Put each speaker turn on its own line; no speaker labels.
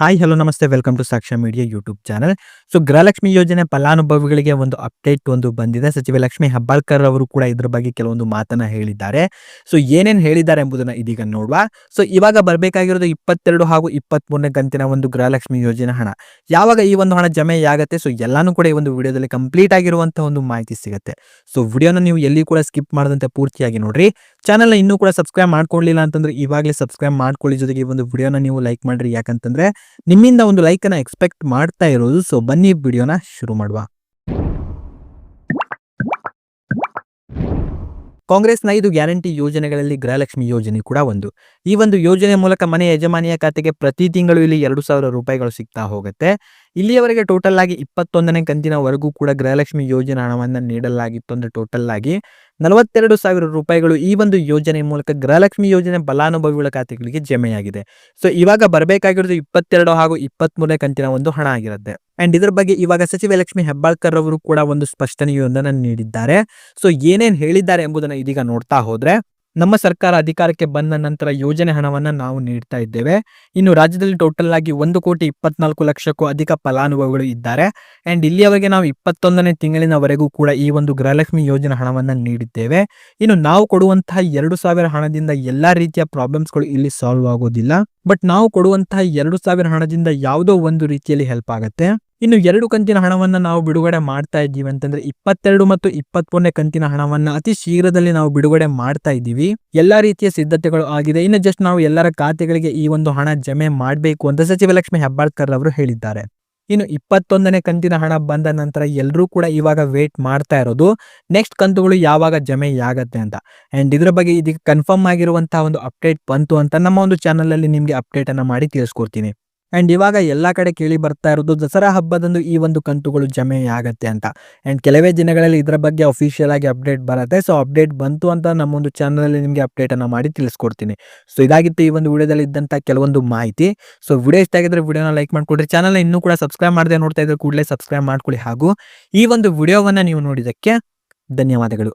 Hi hello ನಮಸ್ತೆ. Welcome to Sakshya media YouTube channel so Gruhalakshmi ಯೋಜನೆ ಫಲಾನುಭವಿಗಳಿಗೆ ಒಂದು ಅಪ್ಡೇಟ್ ಒಂದು ಬಂದಿದೆ. ಸಚಿವ ಲಕ್ಷ್ಮಿ ಹೆಬ್ಬಾಳ್ಕರ್ ಅವರು ಕೂಡ ಇದ್ರ ಬಗ್ಗೆ ಕೆಲವೊಂದು ಮಾತನ್ನ ಹೇಳಿದ್ದಾರೆ. ಸೊ ಏನೇನು ಹೇಳಿದ್ದಾರೆ ಎಂಬುದನ್ನ ಇದೀಗ ನೋಡುವ. ಸೊ ಇವಾಗ ಬರಬೇಕಾಗಿರೋದು ಇಪ್ಪತ್ತೆರಡು ಹಾಗೂ ಇಪ್ಪತ್ತ್ ಕಂತಿನ ಒಂದು ಗೃಹಲಕ್ಷ್ಮಿ ಯೋಜನೆ ಹಣ. ಯಾವಾಗ ಈ ಒಂದು ಹಣ ಜಮೆ ಆಗುತ್ತೆ? ಸೊ ಎಲ್ಲಾನು ಕೂಡ ಈ ಒಂದು ವಿಡಿಯೋದಲ್ಲಿ ಕಂಪ್ಲೀಟ್ ಆಗಿರುವಂತಹ ಒಂದು ಮಾಹಿತಿ ಸಿಗುತ್ತೆ. ಸೊ ವಿಡಿಯೋನ ನೀವು ಎಲ್ಲಿ ಕೂಡ ಸ್ಕಿಪ್ ಮಾಡದಂತೆ ಪೂರ್ತಿಯಾಗಿ ನೋಡ್ರಿ. ಚಾನಲ್ ಇನ್ನೂ ಕೂಡ ಸಬ್ಸ್ಕ್ರೈಬ್ ಮಾಡ್ಕೊಳ್ಳಿಲ್ಲ ಅಂತಂದ್ರೆ ಇವಾಗಲೇ ಸಬ್ಸ್ಕ್ರೈಬ್ ಮಾಡ್ಕೊಳ್ಳಿ. ಜೊತೆಗೆ ಈ ಒಂದು ವಿಡಿಯೋನ ನೀವು ಲೈಕ್ ಮಾಡ್ರಿ. ಯಾಕಂತಂದ್ರೆ ನಿಮ್ಮಿಂದ ಒಂದು ಲೈಕ್ ಅನ್ನ ಎಕ್ಸ್ಪೆಕ್ಟ್ ಮಾಡ್ತಾ ಇರೋದು ಸೊ ಬನ್ನಿ ವಿಡಿಯೋನ ಶುರು ಮಾಡುವ. ಕಾಂಗ್ರೆಸ್ನ ಐದು ಗ್ಯಾರಂಟಿ ಯೋಜನೆಗಳಲ್ಲಿ ಗೃಹಲಕ್ಷ್ಮಿ ಯೋಜನೆ ಕೂಡ ಒಂದು. ಈ ಒಂದು ಯೋಜನೆ ಮೂಲಕ ಮನೆ ಯಜಮಾನಿಯ ಖಾತೆಗೆ ಪ್ರತಿ ತಿಂಗಳು ಇಲ್ಲಿ ಎರಡು ಸಾವಿರ ರೂಪಾಯಿಗಳು ಸಿಗ್ತಾ ಹೋಗುತ್ತೆ. ಇಲ್ಲಿಯವರೆಗೆ ಟೋಟಲ್ ಆಗಿ ಇಪ್ಪತ್ತೊಂದನೇ ಕಂತಿನವರೆಗೂ ಕೂಡ ಗೃಹಲಕ್ಷ್ಮಿ ಯೋಜನೆ ಹಣವನ್ನು ನೀಡಲಾಗಿತ್ತು ಅಂದ್ರೆ ಟೋಟಲ್ ಆಗಿ ನಲವತ್ತೆರಡು ಸಾವಿರ ರೂಪಾಯಿಗಳು ಈ ಒಂದು ಯೋಜನೆ ಮೂಲಕ ಗೃಹಲಕ್ಷ್ಮಿ ಯೋಜನೆ ಫಲಾನುಭವಿಗಳ ಖಾತೆಗಳಿಗೆ ಜಮೆಯಾಗಿದೆ. ಸೊ ಇವಾಗ ಬರಬೇಕಾಗಿರೋದು ಇಪ್ಪತ್ತೆರಡು ಹಾಗೂ ಇಪ್ಪತ್ಮೂರನೇ ಕಂತಿನ ಒಂದು ಹಣ ಆಗಿರುತ್ತೆ. ಅಂಡ್ ಇದ್ರ ಬಗ್ಗೆ ಇವಾಗ ಸಚಿವೆ ಲಕ್ಷ್ಮಿ ಹೆಬ್ಬಾಳ್ಕರ್ ಅವರು ಕೂಡ ಒಂದು ಸ್ಪಷ್ಟನೆಯೊಂದನ್ನು ನೀಡಿದ್ದಾರೆ. ಸೊ ಏನೇನು ಹೇಳಿದ್ದಾರೆ ಎಂಬುದನ್ನು ಇದೀಗ ನೋಡ್ತಾ ಹೋದ್ರೆ ನಮ್ಮ ಸರ್ಕಾರ ಅಧಿಕಾರಕ್ಕೆ ಬಂದ ನಂತರ ಯೋಜನೆ ಹಣವನ್ನ ನಾವು ನೀಡ್ತಾ ಇದ್ದೇವೆ. ಇನ್ನು ರಾಜ್ಯದಲ್ಲಿ ಟೋಟಲ್ ಆಗಿ ಒಂದು ಕೋಟಿ ಇಪ್ಪತ್ನಾಲ್ಕು ಲಕ್ಷಕ್ಕೂ ಅಧಿಕ ಫಲಾನುಭವಿಗಳು ಇದ್ದಾರೆ. ಅಂಡ್ ಇಲ್ಲಿಯವರೆಗೆ ನಾವು ಇಪ್ಪತ್ತೊಂದನೇ ತಿಂಗಳಿನವರೆಗೂ ಕೂಡ ಈ ಒಂದು ಗೃಹಲಕ್ಷ್ಮಿ ಯೋಜನೆ ಹಣವನ್ನ ನೀಡಿದ್ದೇವೆ. ಇನ್ನು ನಾವು ಕೊಡುವಂತಹ ಎರಡು ಹಣದಿಂದ ಎಲ್ಲಾ ರೀತಿಯ ಪ್ರಾಬ್ಲಮ್ಸ್ಗಳು ಇಲ್ಲಿ ಸಾಲ್ವ್ ಆಗೋದಿಲ್ಲ. ಬಟ್ ನಾವು ಕೊಡುವಂತಹ ಎರಡು ಹಣದಿಂದ ಯಾವುದೋ ಒಂದು ರೀತಿಯಲ್ಲಿ ಹೆಲ್ಪ್ ಆಗುತ್ತೆ. ಇನ್ನು ಎರಡು ಕಂತಿನ ಹಣವನ್ನು ನಾವು ಬಿಡುಗಡೆ ಮಾಡ್ತಾ ಇದ್ದೀವಿ ಅಂತಂದ್ರೆ ಇಪ್ಪತ್ತೆರಡು ಮತ್ತು ಇಪ್ಪತ್ಮೂರನೇ ಕಂತಿನ ಹಣವನ್ನು ಅತಿ ಶೀಘ್ರದಲ್ಲಿ ನಾವು ಬಿಡುಗಡೆ ಮಾಡ್ತಾ ಇದ್ದೀವಿ. ಎಲ್ಲಾ ರೀತಿಯ ಸಿದ್ಧತೆಗಳು ಆಗಿದೆ. ಇನ್ನು ಜಸ್ಟ್ ನಾವು ಎಲ್ಲರ ಖಾತೆಗಳಿಗೆ ಈ ಒಂದು ಹಣ ಜಮೆ ಮಾಡಬೇಕು ಅಂತ ಸಚಿವ ಲಕ್ಷ್ಮಿ ಹೆಬ್ಬಾಳ್ಕರ್ ಅವರು ಹೇಳಿದ್ದಾರೆ. ಇನ್ನು ಇಪ್ಪತ್ತೊಂದನೇ ಕಂತಿನ ಹಣ ಬಂದ ನಂತರ ಎಲ್ಲರೂ ಕೂಡ ಇವಾಗ ವೇಟ್ ಮಾಡ್ತಾ ಇರೋದು. ನೆಕ್ಸ್ಟ್ ಕಂತುಗಳು ಯಾವಾಗ ಜಮೆ ಆಗತ್ತೆ ಅಂತ. ಅಂಡ್ ಇದರ ಬಗ್ಗೆ ಇದಕ್ಕೆ ಕನ್ಫರ್ಮ್ ಆಗಿರುವಂತಹ ಒಂದು ಅಪ್ಡೇಟ್ ಬಂತು ಅಂತ ನಮ್ಮ ಒಂದು ಚಾನಲ್ ಅಲ್ಲಿ ನಿಮ್ಗೆ ಅಪ್ಡೇಟ್ ಅನ್ನ ಮಾಡಿ ತಿಳಿಸ್ಕೊಡ್ತೀನಿ. ಅಂಡ್ ಇವಾಗ ಎಲ್ಲ ಕಡೆ ಕೇಳಿ ಬರ್ತಾ ಇರೋದು ದಸರಾ ಹಬ್ಬದಂದು ಈ ಒಂದು ಕಂತುಗಳು ಜಮೆ ಆಗತ್ತೆ ಅಂತ. ಅಂಡ್ ಕೆಲವೇ ದಿನಗಳಲ್ಲಿ ಇದರ ಬಗ್ಗೆ ಅಫಿಷಿಯಲ್ ಆಗಿ ಅಪ್ಡೇಟ್ ಬರುತ್ತೆ. ಸೊ ಅಪ್ಡೇಟ್ ಬಂತು ಅಂತ ನಮ್ಮ ಒಂದು ಚಾನಲ್ ಅಲ್ಲಿ ನಿಮಗೆ ಅಪ್ಡೇಟ್ ಅನ್ನ ಮಾಡಿ ತಿಳಿಸ್ಕೊಡ್ತೀನಿ. ಸೊ ಇದಾಗಿತ್ತು ಈ ಒಂದು ವಿಡಿಯೋದಲ್ಲಿ ಇದ್ದಂಥ ಕೆಲವೊಂದು ಮಾಹಿತಿ. ಸೊ ವಿಡಿಯೋ ಇಷ್ಟ ಆಗಿದ್ರೆ ವಿಡಿಯೋನ ಲೈಕ್ ಮಾಡ್ಕೊಡ್ರಿ. ಚಾನಲ್ ಇನ್ನೂ ಕೂಡ ಸಬ್ಸ್ಕ್ರೈಬ್ ಮಾಡದೆ ನೋಡ್ತಾ ಇದ್ರೆ ಕೂಡಲೇ ಸಬ್ಸ್ಕ್ರೈಬ್ ಮಾಡ್ಕೊಳ್ಳಿ. ಹಾಗೂ ಈ ಒಂದು ವಿಡಿಯೋವನ್ನು ನೀವು ನೋಡಿದ್ದಕ್ಕೆ ಧನ್ಯವಾದಗಳು.